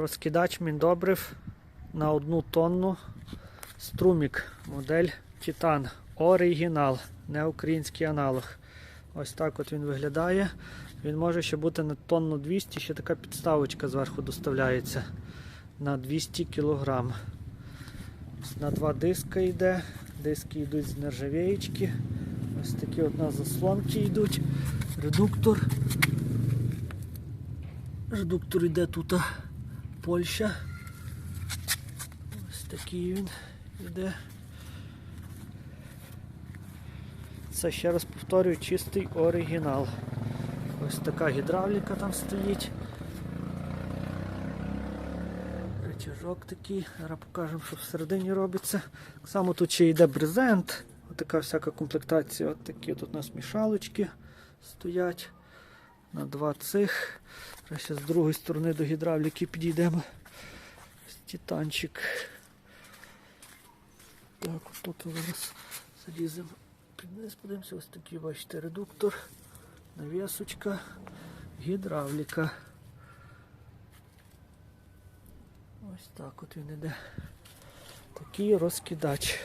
Розкидач міндобрив на одну тонну. Струмік, модель Титан. Оригінал, не український аналог. Ось так от він виглядає. Він може ще бути на тонну 200, ще така підставочка зверху доставляється на 200 кг. На два диска йде. Диски йдуть з нержавієчки. Ось такі от нас заслонки йдуть. Редуктор. Редуктор йде тут Польща. Ось такий він йде. Це ще раз повторюю, чистий оригінал. Ось така гідравліка там стоїть. Рычажок такий. Зараз покажемо, що всередині робиться. Так само тут ще йде брезент. Отака всяка комплектація. От такі тут у нас мішалочки стоять. На два цих. Зараз з другої сторони до гідравліки підійдемо. Титанчик. Так, тут зараз заліземо під низ, подивимося, ось такий, бачите, редуктор, навісочка, гідравліка. Ось так от він іде. Такий розкидач.